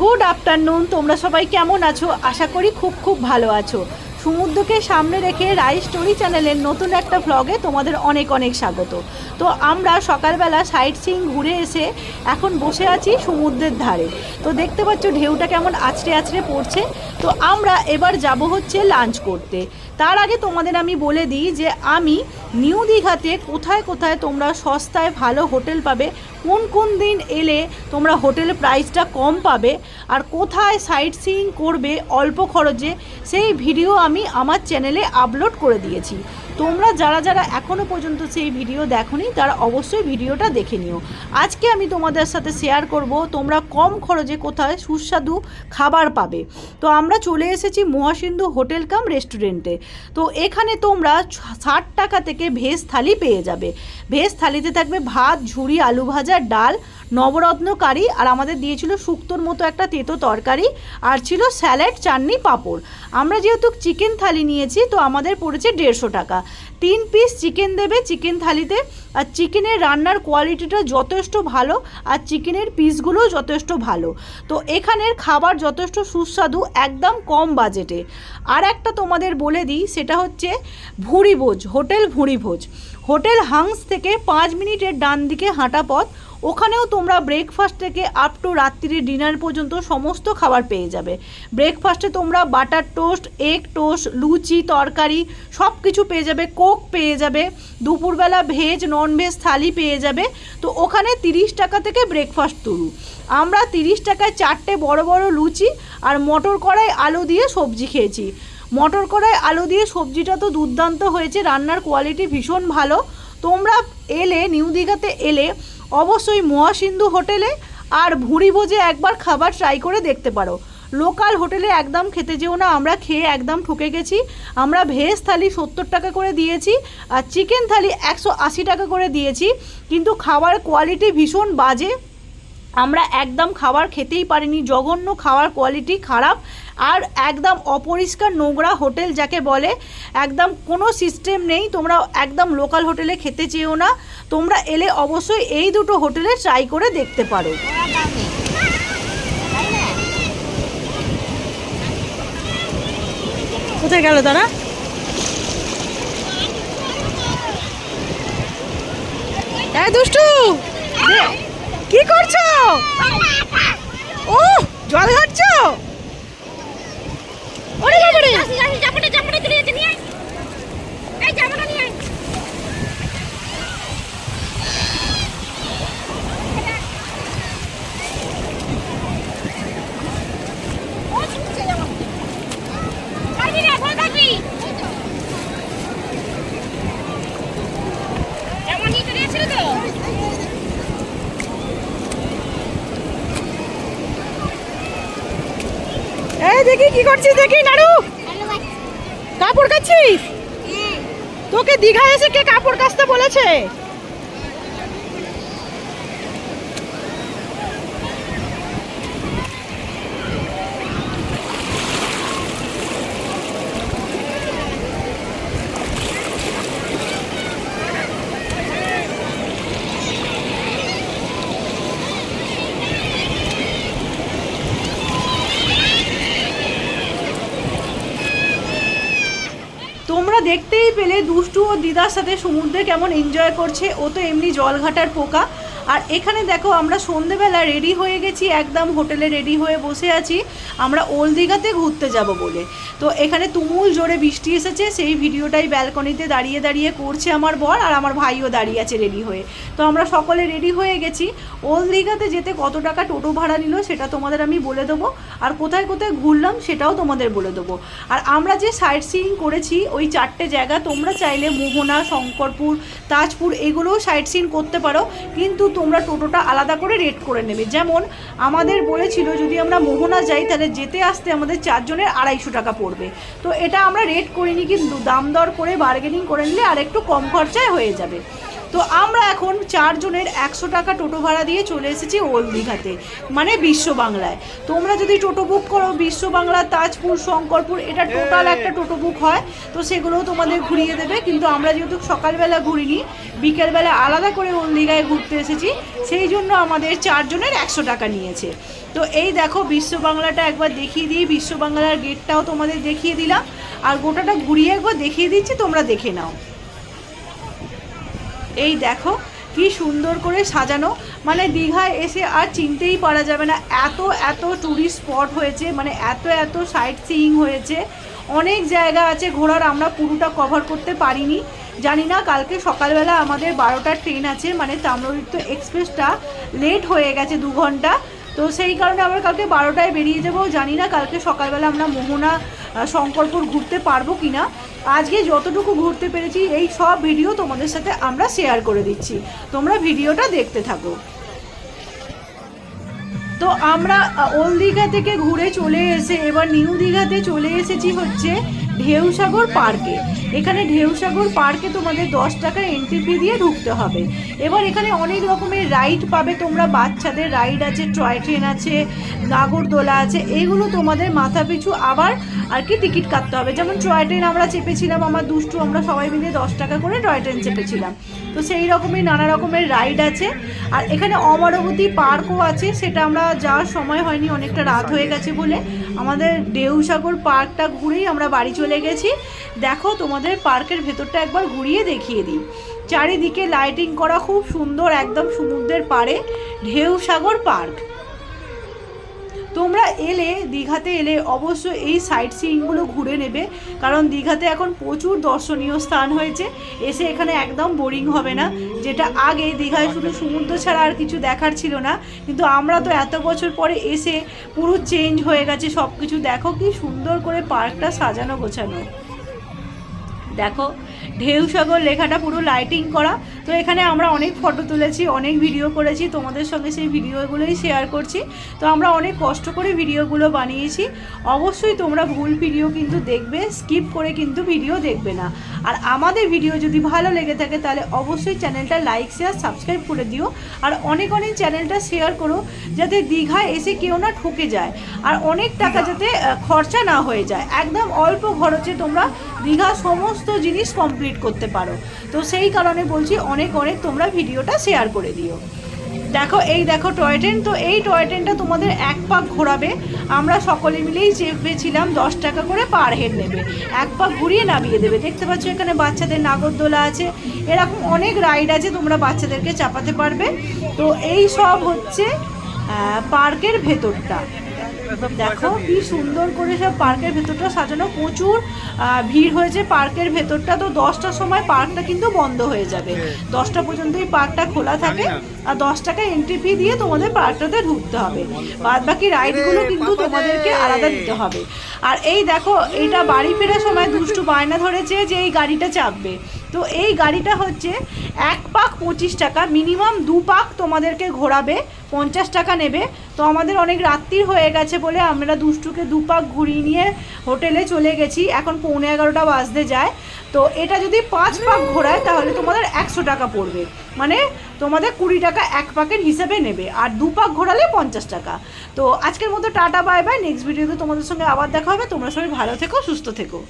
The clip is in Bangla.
গুড আফটারনুন তোমরা সবাই কেমন আছো? আশা করি খুব খুব ভালো আছো। সমুদ্রকে সামনে রেখে রাই স্টোরি চ্যানেলের নতুন একটা ভ্লগে তোমাদের অনেক অনেক স্বাগত। তো আমরা সকালবেলা সাইট সিং ঘুরে এসে এখন বসে আছি সমুদ্রের ধারে। তো দেখতে পাচ্ছ ঢেউটা কেমন আছড়ে আছড়ে পড়ছে। তো আমরা এবার যাব হচ্ছে লাঞ্চ করতে। তার আগে তোমাদের আমি বলে দিই যে আমি নিউ দীঘাতে কোথায় কোথায় তোমরা সস্তায় ভালো হোটেল পাবে, কোন কোন দিন এলে তোমরা হোটেল প্রাইসটা কম পাবে আর কোথায় সাইট সিইং করবে অল্প খরচে, সেই ভিডিও আমি আমার চ্যানেলে আপলোড করে দিয়েছি। তোমরা যারা যারা এখনও পর্যন্ত সেই ভিডিও দেখোনি, তারা অবশ্যই ভিডিওটা দেখে নিও। আজকে আমি তোমাদের সাথে শেয়ার করব, তোমরা কম খরচে কোথায় সুস্বাদু খাবার পাবে। তো আমরা চলে এসেছি মহাসিন্ধু হোটেল কাম রেস্টুরেন্টে তো এখানে তোমরা ষাট টাকা থেকে ভেজ থালি পেয়ে যাবে। ভেজ থালিতে থাকবে ভাত, ঝুড়ি, আলু ভাজা, ডাল নবরত্ন কারি আর আমাদের দিয়েছিল শুক্তোর মতো একটা তেতো তরকারি আর ছিল স্যালাড, চাটনি, পাঁপড়। আমরা যেহেতু চিকেন থালি নিয়েছি, তো আমাদের পড়েছে দেড়শো টাকা। তিন পিস চিকেন দেবে চিকেন থালিতে আর চিকেনের রান্নার কোয়ালিটিটা যথেষ্ট ভালো আর চিকেনের পিসগুলোও যথেষ্ট ভালো। তো এখানের খাবার যথেষ্ট সুস্বাদু, একদম কম বাজেটে। আর একটা তোমাদের বলে দিই, সেটা হচ্ছে ভুঁড়িভোজ হোটেল ভুঁড়িভোজ হোটেল হাংস থেকে পাঁচ মিনিটের ডান দিকে হাঁটা পথ ওখানেও তোমরা ব্রেকফাস্ট থেকে আপ টু রাত্রির ডিনার পর্যন্ত সমস্ত খাবার পেয়ে যাবে। ব্রেকফাস্টে তোমরা বাটার টোস্ট এগ টোস্ট লুচি, তরকারি সব কিছু পেয়ে যাবে কোক পেয়ে যাবে, দুপুরবেলা ভেজ নন ভেজ থালি পেয়ে যাবে। তো ওখানে তিরিশ টাকা থেকে ব্রেকফাস্ট তুলু আমরা তিরিশ টাকায় চারটে বড় বড় লুচি আর মটর কড়াই আলু দিয়ে সবজি খেয়েছি। মটর কড়াই আলু দিয়ে সবজিটা তো দুর্দান্ত হয়েছে, রান্নার কোয়ালিটি ভীষণ ভালো। তোমরা এলে, নিউ দীঘাতে এলে অবশ্যই মহাসিন্ধু হোটেলে আর ভুঁড়ি ভোজে একবার খাবার ট্রাই করে দেখতে পারো। লোকাল হোটেলে একদম খেতে যেও না, আমরা খেয়ে একদম ঠকে গেছি। আমরা ভেজ থালি সত্তর টাকা করে দিয়েছি আর চিকেন থালি একশো আশি টাকা করে দিয়েছি, কিন্তু খাবার কোয়ালিটি ভীষণ বাজে। আমরা একদম খাবার খেতেই পারিনি, জঘন্য খাওয়ার কোয়ালিটি খারাপ। আর একদম অপরিষ্কার নোংরা হোটেল যাকে বলে একদম কোনো সিস্টেম নেই তোমরা একদম লোকাল হোটেলে খেতে চেয়েও না তোমরা এলে অবশ্যই এই দুটো হোটেলে ট্রাই করে দেখতে পারো। কোথায় গেল তারা? দুষ্টু! কি করছ? ও জল ঘাটছো ওরে বাবারে এই দেখি কি করছিস দেখি নাড়ু কাপড় কাচ্ছিস? তোকে দীঘায় এসে কে কাপড় কাচতে বলেছে তোমরা দেখতেই পেলে দুষ্টু ও দিদার সাথে সমুদ্রে কেমন এনজয় করছে। ও তো এমনি জলঘাটার পোকা। আর এখানে দেখো, আমরা সন্ধেবেলা রেডি হয়ে গেছি, একদম হোটেলে রেডি হয়ে বসে আছি। আমরা ওল্ড দীঘাতে ঘুরতে যাব বলে। তো এখানে তুমুল জোরে বৃষ্টি এসেছে, সেই ভিডিওটাই ব্যালকনিতে দাঁড়িয়ে দাঁড়িয়ে করছে আমার বর আর আমার ভাইও দাঁড়িয়ে আছে রেডি হয়ে। তো আমরা সকলে রেডি হয়ে গেছি। ওল্ড দীঘাতে যেতে কত টাকা টোটো ভাড়া নিল সেটা তোমাদের আমি বলে দেবো। আর কোথায় কোথায় ঘুরলাম সেটাও তোমাদের বলে দেবো। আর আমরা যে সাইট সিইং করেছি, ওই চারটে জায়গা তোমরা চাইলে মোহনা, শঙ্করপুর, তাজপুর, এগুলোও সাইট সিইং করতে পারো। কিন্তু তোমরা টোটোটা আলাদা করে রেট করে নেবে। যেমন আমাদের বলেছিল, যদি আমরা মোহনা যাই, তাহলে যেতে আসতে আমাদের চারজনের আড়াইশো টাকা পড়বে। তো এটা আমরা রেট করিনি, কিন্তু দাম দর করে বার্গেনিং করে নিলে আর একটু কম খরচায় হয়ে যাবে। তো আমরা এখন চারজনের একশো টাকা টোটো ভাড়া দিয়ে চলে এসেছি ওল্ড দীঘাতে মানে বিশ্ব বাংলায়। তোমরা যদি টোটো বুক করো বিশ্ব বাংলা তাজপুর শঙ্করপুর এটা টোটাল একটা টোটো বুক হয় তো সেগুলোও তোমাদের ঘুরিয়ে দেবে কিন্তু আমরা যেহেতু সকালবেলা ঘুরিনি বিকেলবেলা আলাদা করে ওল্ড দীঘায় ঘুরতে এসেছি সেই জন্য আমাদের চারজনের একশো টাকা নিয়েছে। তো এই দেখো বিশ্ব বাংলাটা একবার দেখিয়ে দিই বিশ্ব বাংলার গেটটাও তোমাদের দেখিয়ে দিলাম আর গোটাটা ঘুরিয়ে একবার দেখিয়ে দিচ্ছি তোমরা দেখে নাও। এই দেখো, কি সুন্দর করে সাজানো। মানে দীঘায় এসে আর চিনতেই পারা যাবে না, এত এত ট্যুরিস্ট স্পট হয়েছে মানে এত এত সাইট সিইং হয়েছে। অনেক জায়গা আছে ঘোরার, আমরা পুরোটা কভার করতে পারিনি। জানি না, কালকে সকালবেলা আমাদের বারোটার ট্রেন আছে মানে তাম্রলিপ্ত এক্সপ্রেসটা লেট হয়ে গেছে দু ঘণ্টা। তো সেই কারণে আমরা কালকে বারোটায় বেরিয়ে যাব। জানি না কালকে সকালবেলা আমরা মোহনা শঙ্করপুর ঘুরতে পারব কি না আজকে যতটুকু ঘুরতে পেরেছি, এই সব ভিডিও তোমাদের সাথে আমরা শেয়ার করে দিচ্ছি। তোমরা ভিডিওটা দেখতে থাকো। তো আমরা ওল্ড দীঘা থেকে ঘুরে চলে এসে, এবার নিউ দীঘাতে চলে এসেছি হচ্ছে ঢেউসাগর পার্কে। এখানে ঢেউসাগর পার্কে তোমাদের দশ টাকা এন্ট্রি ফি দিয়ে ঢুকতে হবে। এবার এখানে অনেক রকমের রাইড পাবে তোমরা, বাচ্চাদের রাইড আছে টয় ট্রেন আছে, নাগরদোলা আছে, এগুলো তোমাদের মাথা পিছু আবার আর কি টিকিট কাটতে হবে। যেমন টয় ট্রেন আমরা চেপেছিলাম, আমার দুষ্টু, আমরা সবাই মিলে দশ টাকা করে টয় ট্রেন চেপেছিলাম। তো সেই রকমই নানা রকমের রাইড আছে। আর এখানে অমরাবতী পার্কও আছে, সেটা আমরা যাওয়ার সময় হয়নি, অনেকটা রাত হয়ে গেছে বলে। আমাদের ঢেউসাগর পার্কটা ঘুরেই আমরা বাড়ি চলে গেছি। দেখো, তোমাদের পার্কের ভেতরটা একবার ঘুরিয়ে দেখিয়ে দিই। চারিদিকে লাইটিং করা খুব সুন্দর, একদম সমুদ্রের পাড়ে, ঢেউসাগর পার্ক। তোমরা এলে, দীঘাতে এলে অবশ্যই এই সাইট সিইংগুলো ঘুরে নেবে। কারণ দীঘাতে এখন প্রচুর দর্শনীয় স্থান হয়েছে। এসে এখানে একদম বোরিং হবে না। যেটা আগে দীঘায় শুধু সমুদ্র ছাড়া আর কিছু দেখার ছিল না। কিন্তু আমরা তো এত বছর পরে এসে পুরো চেঞ্জ হয়ে গেছে সব কিছু দেখো কি সুন্দর করে পার্কটা সাজানো গোছানো। দেখো ঢেউসাগর লেখাটা পুরো লাইটিং করা। তো এখানে আমরা অনেক ফটো তুলেছি, অনেক ভিডিও করেছি, তোমাদের সঙ্গে সেই ভিডিওগুলোই শেয়ার করছি। তো আমরা অনেক কষ্ট করে ভিডিওগুলো বানিয়েছি। অবশ্যই তোমরা ভুল ভিডিও কিন্তু দেখবে স্কিপ করে কিন্তু ভিডিও দেখবে না। আর আমাদের ভিডিও যদি ভালো লেগে থাকে, তাহলে অবশ্যই চ্যানেলটা লাইক শেয়ার সাবস্ক্রাইব করে দিও। আর অনেক অনেক চ্যানেলটা শেয়ার করো, যাতে দীঘায় এসে কেউ না ঠকে যায়। আর অনেক টাকা যাতে খরচা না হয়ে যায়। একদম অল্প খরচে তোমরা দীঘা সমস্ত জিনিস কমপ্লিট করতে পারো। তো সেই কারণে বলছি অনেক অনেক তোমরা ভিডিওটা শেয়ার করে দিও। দেখো, এই দেখো টয় ট্রেন তো এই টয় ট্রেনটা তোমাদের এক পাক ঘোরাবে। আমরা সকলে মিলেই চেপেছিলাম দশ টাকা করে পার হেড নেবে। এক পাক ঘুরিয়ে নামিয়ে দেবে। দেখতে পাচ্ছ এখানে বাচ্চাদের নাগরদোলা আছে। এরকম অনেক রাইড আছে, তোমরা বাচ্চাদেরকে চাপাতে পারবে। তো এই সব হচ্ছে পার্কের ভেতরটা। দেখো কি সুন্দর করে সব পার্কের ভেতরটা সাজানো। প্রচুর ভিড় হয়েছে পার্কের ভেতরটা। তো দশটার সময় পার্কটা কিন্তু বন্ধ হয়ে যাবে। দশটা পর্যন্তই পার্কটা খোলা থাকে। আর দশ টাকা এন্ট্রি ফি দিয়ে তোমাদের পার্কটাতে ঢুকতে হবে। বাদ বাকি রাইডগুলো কিন্তু তোমাদেরকে আলাদা দিতে হবে। আর এই দেখো এটা বাড়ি ফেরার সময় দুষ্টু বায়না ধরেছে যে এই গাড়িটা চাপবে। তো এই গাড়িটা হচ্ছে এক পাক পঁচিশ টাকা, মিনিমাম দু পাক তোমাদেরকে ঘোরাবে, পঞ্চাশ টাকা নেবে। তো আমাদের অনেক রাত্রির হয়ে গেছে বলে আমরা দুষ্টুকে দু পাক ঘুরিয়ে নিয়ে হোটেলে চলে গেছি। এখন পৌনে এগারোটা বাজতে যায়। তো এটা যদি পাঁচ পাক ঘোরায়, তাহলে তোমাদের একশো টাকা পড়বে। মানে তোমাদের কুড়ি টাকা এক পাকের হিসেবে নেবে। আর দু পাক ঘোরালে পঞ্চাশ টাকা। তো আজকের মতো টাটা, বাই বাই। নেক্সট ভিডিওতে তোমাদের সঙ্গে আবার দেখা হবে। তোমরা সবাই ভালো থেকো, সুস্থ থেকো।